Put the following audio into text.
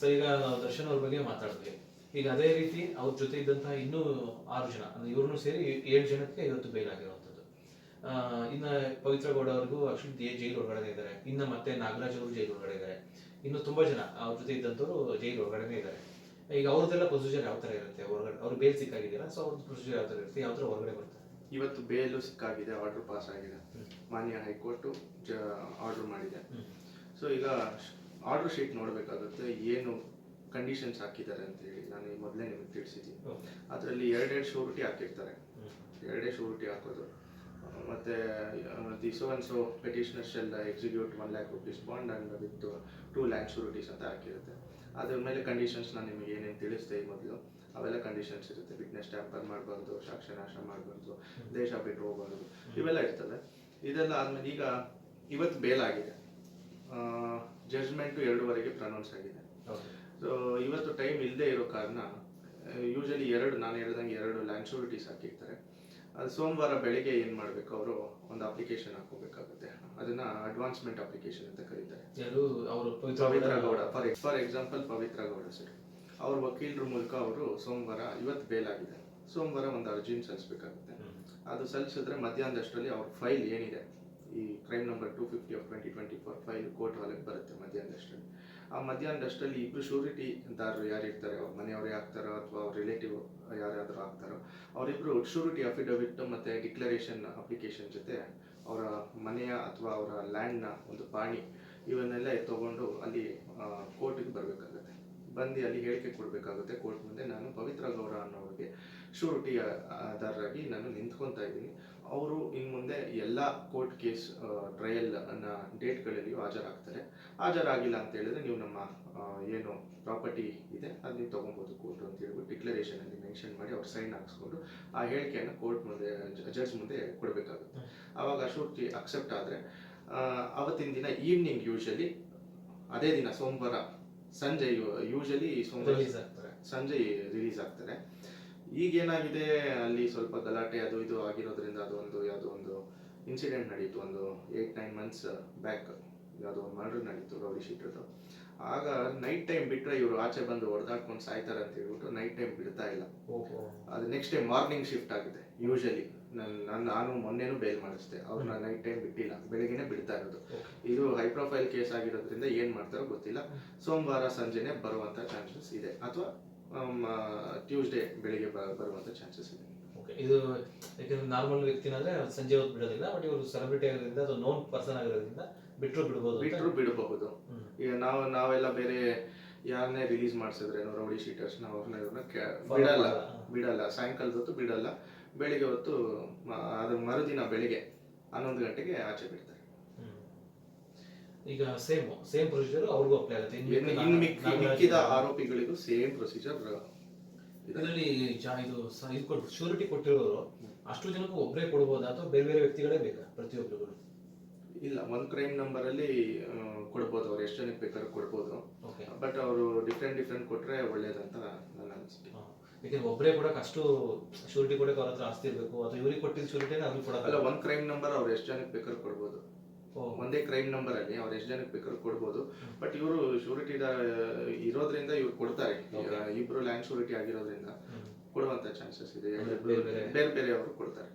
So ಈಗ ನಾವು ದರ್ಶನ್ ಅವ್ರ ಬಗ್ಗೆ ಮಾತಾಡಿದ್ವಿ. ಈಗ ಅದೇ ರೀತಿ ಅವ್ರ ಜೊತೆ ಇದ್ದಂತಹ ಇನ್ನೂ ಆರು ಜನ ಅಂದ್ರೆ ಇವ್ರನ್ನೂ ಸೇರಿ ಏಳು ಜನಕ್ಕೆ ಇವತ್ತು ಬೇಲ್ ಆಗಿರುವಂಥದ್ದು. ಆ, ಇನ್ನ ಪವಿತ್ರ ಗೌಡ ಅವ್ರಿಗೂ ಆಕ್ಚುಲಿ ಜೈಲು ಒಳಗಡೆ ಇದ್ದಾರೆ. ಇನ್ನ ಮತ್ತೆ ನಾಗರಾಜ್ ಅವರು ಜೈಲು ಒಳಗಡೆ ಇದ್ದಾರೆ. ಇನ್ನು ತುಂಬಾ ಜನ ಅವ್ರ ಜೊತೆ ಇದ್ದಂಥವ್ರು ಜೈಲು ಒಳಗಡೆ ಇದ್ದಾರೆ. ಈಗ ಅವ್ರದ್ದೆಲ್ಲ ಪ್ರೊಸೀಜರ್ ಯಾವ ತರ ಇರುತ್ತೆ? ಹೊರಗಡೆ ಅವ್ರು ಬೇಲ್ ಸಿಕ್ಕಾಗಿದೆಯಲ್ಲ ಸೊ ಅವ್ರದ್ದು ಪ್ರೊಸೀಜರ್ ಯಾವ ತರ ಇರುತ್ತೆ? ಯಾವ ತರ ಹೊರಗಡೆ ಬರ್ತಾರೆ ಇವತ್ತು ಬೇಲು ಸಿಕ್ಕಾಗಿದೆ ಆರ್ಡರ್ ಪಾಸ್ ಆಗಿದೆ. ಮಾನ್ಯ ಹೈಕೋರ್ಟ್ ಆರ್ಡರ್ ಮಾಡಿದೆ. ಸೊ ಈಗ ಆರ್ಡರ್ ಶೀಟ್ ನೋಡಬೇಕಾಗುತ್ತೆ ಏನು ಕಂಡೀಷನ್ಸ್ ಹಾಕಿದ್ದಾರೆ ಅಂತ ಹೇಳಿ ನಾನು ಈ ಮೊದಲೇ ನಿಮಗೆ ತಿಳಿಸಿದ್ದೀನಿ. ಅದರಲ್ಲಿ ಎರಡೆರಡು ಶೂರಿಟಿ ಹಾಕಿರ್ತಾರೆ. ಎರಡೇ ಶೂರಿಟಿ ಹಾಕೋದು. ಮತ್ತು the so and so petitioners ಎಲ್ಲ execute one lakh rupees bond and with two lakh sureties ಅಂತ ಹಾಕಿರುತ್ತೆ. ಅದ್ರ ಮೇಲೆ ಕಂಡೀಷನ್ಸ್ ನಾನು ನಿಮಗೆ ಏನೇನು ತಿಳಿಸ್ದೆ ಈ ಮೊದಲು ಅವೆಲ್ಲ ಕಂಡೀಷನ್ಸ್ ಇರುತ್ತೆ. ವಿಟ್ನೆಸ್ ಟ್ಯಾಂಪರ್ ಮಾಡಬಾರ್ದು ಸಾಕ್ಷ್ಯ ನಾಶ ಮಾಡಬಾರ್ದು ದೇಶ ಬಿಟ್ಟು ಹೋಗಬಾರ್ದು ಇವೆಲ್ಲ ಇರ್ತದೆ. ಇದೆಲ್ಲ ಆದಮೇಲೆ ಈಗ ಇವತ್ತು ಬೇಲ್ ಆಗಿದೆ. ಜಡ್ಜ್ಮೆಂಟು ಎರಡೂವರೆಗೆ ಪ್ರನೌನ್ಸ್ ಆಗಿದೆ. ಸೊ ಇವತ್ತು ಟೈಮ್ ಇಲ್ಲದೆ ಇರೋ ಕಾರಣ ಯೂಶಲಿ ಎರಡು ನಾನು ಹೇಳ್ದಂಗೆ ಎರಡು ಲ್ಯಾಂಡ್ ಶೂರಿಟೀಸ್ ಹಾಕಿರ್ತಾರೆ. ಅದು ಸೋಮವಾರ ಬೆಳಿಗ್ಗೆ ಏನು ಮಾಡಬೇಕು ಅವರು? ಒಂದು ಅಪ್ಲಿಕೇಶನ್ ಹಾಕೋಬೇಕಾಗುತ್ತೆ ಅದನ್ನ ಅಡ್ವಾನ್ಸ್ಮೆಂಟ್ ಅಪ್ಲಿಕೇಶನ್ ಅಂತ ಕರೀತಾರೆ. ಅವರು Pavithra Gowda. For for example Pavithra Gowda sir ಅವ್ರ ವಕೀಲರ ಮೂಲಕ ಅವರು ಸೋಮವಾರ ಇವತ್ತು ಬೇಲ್ ಆಗಿದೆ ಸೋಮವಾರ ಒಂದು ಅರ್ಜಿನ ಸಲ್ಲಿಸಬೇಕಾಗುತ್ತೆ. ಅದು ಸಲ್ಲಿಸಿದ್ರೆ ಮಧ್ಯಾಹ್ನದಷ್ಟರಲ್ಲಿ ಅವ್ರ ಫೈಲ್ ಏನಿದೆ? ಈ crime number two fifty of twenty twenty four file court ಹಾಲಿಗೆ ಬರುತ್ತೆ ಮಧ್ಯಾಹ್ನ ಅಷ್ಟರಲ್ಲಿ ಆ ಮಧ್ಯಾಹ್ನದಷ್ಟರಲ್ಲಿ ಇಬ್ರು ಅಂತಾರೋ ಯಾರು ಇರ್ತಾರೆ? ಅವ್ರ ಮನೆಯವರೇ ಆಗ್ತಾರೋ ಅಥವಾ ಅವ್ರ ರಿಲೇಟಿವ್ ಯಾರಾದರೂ ಆಗ್ತಾರೋ ಅವರಿಬ್ಬರು ಶೂರಿಟಿ ಅಫಿಡವಿಟ್ ಮತ್ತು ಡಿಕ್ಲರೇಷನ್ ಅಪ್ಲಿಕೇಶನ್ ಜೊತೆ ಅವರ ಮನೆಯ ಅಥವಾ ಅವರ ಲ್ಯಾಂಡ್ನ ಒಂದು ಪಾಣಿ ಇವನ್ನೆಲ್ಲ ತಗೊಂಡು ಅಲ್ಲಿ ಕೋರ್ಟಿಗೆ ಬರಬೇಕಾಗುತ್ತೆ. ಬಂದು ಅಲ್ಲಿ ಹೇಳಿಕೆ ಕೊಡಬೇಕಾಗುತ್ತೆ. ಕೋರ್ಟ್ ಮುಂದೆ ನಾನು ಪವಿತ್ರ ಗೌಡ ಅನ್ನೋರಿಗೆ ಶೂರಿಟಿ ಆಧಾರರಾಗಿ ನಾನು ನಿಂತ್ಕೊತಾ ಇದ್ದೀನಿ. ಅವರು ಇನ್ನು ಮುಂದೆ ಎಲ್ಲ ಕೋರ್ಟ್ ಕೇಸ್ ಟ್ರಯಲ್ ಅನ್ನ ಡೇಟ್ಗಳಲ್ಲಿಯೂ ಹಾಜರಾಗ್ತಾರೆ. ಹಾಜರಾಗಿಲ್ಲ ಅಂತ ಹೇಳಿದ್ರೆ ನೀವು ನಮ್ಮ ಏನು ಪ್ರಾಪರ್ಟಿ ಇದೆ ಅದು ನೀವು ತೊಗೊಬೋದು ಕೋರ್ಟ್ ಅಂತ ಹೇಳ್ಬಿಟ್ಟು ಡಿಕ್ಲರೇಷನ್ ಅಲ್ಲಿ ಮೆನ್ಷನ್ ಮಾಡಿ ಅವ್ರು ಸೈನ್ ಹಾಕ್ಸ್ಕೊಂಡು ಆ ಹೇಳಿಕೆಯನ್ನು ಕೋರ್ಟ್ ಮುಂದೆ ಜಡ್ಜ್ ಮುಂದೆ ಕೊಡಬೇಕಾಗುತ್ತೆ. ಆವಾಗ ಶೂರ್ತಿ ಅಕ್ಸೆಪ್ಟ್ ಆದರೆ ಅವತ್ತಿನ ದಿನ ಈವ್ನಿಂಗ್ ಯೂಶಲಿ ಅದೇ ದಿನ ಸೋಮವಾರ ಸಂಜೆ ಯೂಶಲಿ ಸೋಮವಾರ ರಿಲೀಸ್ ಆಗ್ತಾರೆ. ಸಂಜೆ ರಿಲೀಸ್ ಆಗ್ತಾರೆ. ಈಗ ಏನಾಗಿದೆ ಅಲ್ಲಿ ಸ್ವಲ್ಪ ಗಲಾಟೆ ಅದು ಇದು ಆಗಿರೋದ್ರಿಂದ ಅದು ಒಂದು ಯಾವುದೋ ಒಂದು ಇನ್ಸಿಡೆಂಟ್ ನಡೀತು ಒಂದು ಏಟ್ ನೈನ್ ಮಂತ್ಸ್ ಬ್ಯಾಕ್ ಯಾವುದೋ ಒಂದು ಮರ್ಡರ್ ನಡೀತು ಗೌರಿ ಶೆಟ್ಟರ್ದು ಆಗ ನೈಟ್ ಟೈಮ್ ಬಿಟ್ಟರೆ ಇವರು ಆಚೆ ಬಂದು ಹೊಡೆದಾಡ್ಕೊಂಡು ಸಾಯ್ತಾರೆ ಅಂತ ಹೇಳ್ಬಿಟ್ಟು ನೈಟ್ ಟೈಮ್ ಬಿಡ್ತಾ ಇಲ್ಲ. ಅದು ನೆಕ್ಸ್ಟ್ ಟೈಮ್ ಮಾರ್ನಿಂಗ್ ಶಿಫ್ಟ್ ಆಗಿದೆ ಯೂಶಲಿ ನಾನು ನಾನು ನಾನು ಮೊನ್ನೆನೂ ಬೇಲ್ ಮಾಡಿಸ್ದೆ. ಅವ್ರನ್ನ ನೈಟ್ ಟೈಮ್ ಬಿಟ್ಟಿಲ್ಲ ಬೆಳಗ್ಗೆನೆ ಬಿಡ್ತಾ ಇರೋದು. ಇದು ಹೈ ಪ್ರೊಫೈಲ್ ಕೇಸ್ ಆಗಿರೋದ್ರಿಂದ ಏನು ಮಾಡ್ತಾರೋ ಗೊತ್ತಿಲ್ಲ. ಸೋಮವಾರ ಸಂಜೆನೆ ಬರುವಂತ ಚಾನ್ಸಸ್ ಇದೆ. ಅಥವಾ ಟ್ಯೂಸ್ಡೇ ಬೆಳಿಗ್ಗೆ ಬರುವಂಥ ಚಾನ್ಸಸ್ ಇದೆ. ಓಕೆ ಇದು ಯಾಕಂದ್ರೆ ನಾರ್ಮಲ್ ವ್ಯಕ್ತಿನಾದ್ರೆ ಸಂಜೆ ಹೊತ್ತು ಬಿಡೋದಿಲ್ಲ ಬಟ್ ಇವರು ಸೆಲೆಬ್ರಿಟಿ ಆಗಿರೋದ್ರಿಂದ ಅಥವಾ ನೋನ್ ಪರ್ಸನ್ ಆಗಿರೋದ್ರಿಂದ ಬಿಟ್ಟರು ಬಿಡ್ಬೋದು. ಬಿಟ್ಟರು ಬಿಡಬಹುದು. ಈಗ ನಾವು ನಾವೆಲ್ಲ ಬೇರೆ ಯಾರನ್ನೇ ರಿಲೀಸ್ ಮಾಡಿಸಿದ್ರೇನೋ ರೌಡಿ ಶೀಟರ್ಸ್ ನಾವು ಅವ್ರನ್ನ ಇವ್ರನ್ನ ಬಿಡಲ್ಲ. ಬಿಡಲ್ಲ ಸಾಯಂಕಾಲದ ಹೊತ್ತು ಬಿಡಲ್ಲ. ಬೆಳಿಗ್ಗೆ ಹೊತ್ತು ಅದು ಅದ್ರ ಮರುದಿನ ಬೆಳಿಗ್ಗೆ ಹನ್ನೊಂದು ಗಂಟೆಗೆ ಆಚೆ ಬಿಡ್ತಾರೆ. ಈಗ ಸೇಮ್ ಸೇಮ್ ಪ್ರೊಸೀಜರ್ ಅವ್ರಿಗೂ ಅಪ್ಲೈ ಆಗುತ್ತೆ. ಇನ್ನು ಇನ್ನು ಇನ್ನು ಮಿಕ್ಕಿ- ನಾಗರಾಜ್ ಮಿಕ್ಕಿದ ಆರೋಪಿಗಳಿಗೂ ಸೇಮ್ ಪ್ರೊಸೀಜರ್ ಇದರಲ್ಲಿ ಜಾ- ಇದು ಸ- ಇದು ಕೊಟ್ಟು ಶ್ಯೂರಿಟಿ ಕೊಟ್ಟಿರೋರು ಅಷ್ಟು ಜನಕ್ಕೂ ಒಬ್ಬರೇ ಕೊಡ್ಬೋದಾ ಅಥವಾ ಬೇರೆ ಬೇರೆ ವ್ಯಕ್ತಿಗಳೇ ಬೇಕಾ ಪ್ರತಿಯೊಬ್ಬರಿಗೂ ಇಲ್ಲ ಒಂದ್ ಕ್ರೈಮ್ ನಂಬರ್ ಅಲ್ಲಿ ಆ, ಕೊಡ್ಬೋದು. ಅವ್ರು ಎಷ್ಟು ಜನಕ್ಕೆ ಬೇಕಾದ್ರೂ ಕೊಡ್ಬೋದು. ಓಕೆ ಬಟ್ ಅವರು ಡಿಫ್ರೆಂಟ್ ಡಿಫ್ರೆಂಟ್ ಕೊಟ್ರೆ ಒಳ್ಳೇದಂತ ನನ್ನ ಅನಿಸಿಕೆ. ಯಾಕಂದ್ರೆ ಒಬ್ಬರೇ ಕೊಡಕ್ಕೆ ಅಷ್ಟು ಶ್ಯೂರಿಟಿ ಕೊಡಕ್ಕೆ ಅವ್ರ ಹತ್ರ ಆಸ್ತಿ ಇರಬೇಕು. ಅಥವಾ ಇವ್ರಿಗೆ ಕೊಟ್ಟಿದ್ದ ಶೂರಿಟಿನ ಅವ್ರಿಗೆ ಅಲ್ಲ ಕೊಡಲ್ಲ ಒಂದ್ ಕ್ರೈಮ್ ನಂಬರ್ ಅವ್ರು ಎಷ್ಟು ಜನಕ್ಕೆ ಬೇಕಾದ್ರೂ ಕೊಡ್ಬೋದು. ಒಂದೇ ಕ್ರೈಮ್ ನಂಬರ್ ಅಲ್ಲಿ ಅವ್ರು ಎಷ್ಟು ಜನಕ್ಕೆ ಬೇಕಾದ್ರೂ ಕೊಡ್ಬೋದು. ಬಟ್ ಇವರು ಶೂರಿಟಿ ಇರೋದ್ರಿಂದ ಇವ್ರು ಕೊಡ್ತಾರೆ. ಇಬ್ರು ಲ್ಯಾಂಡ್ ಶೂರಿಟಿ ಆಗಿರೋದ್ರಿಂದ ಕೊಡುವಂತ ಚಾನ್ಸಸ್ ಇದೆ. ಬೇರೆ ಬೇರೆ ಅವರು ಕೊಡ್ತಾರೆ.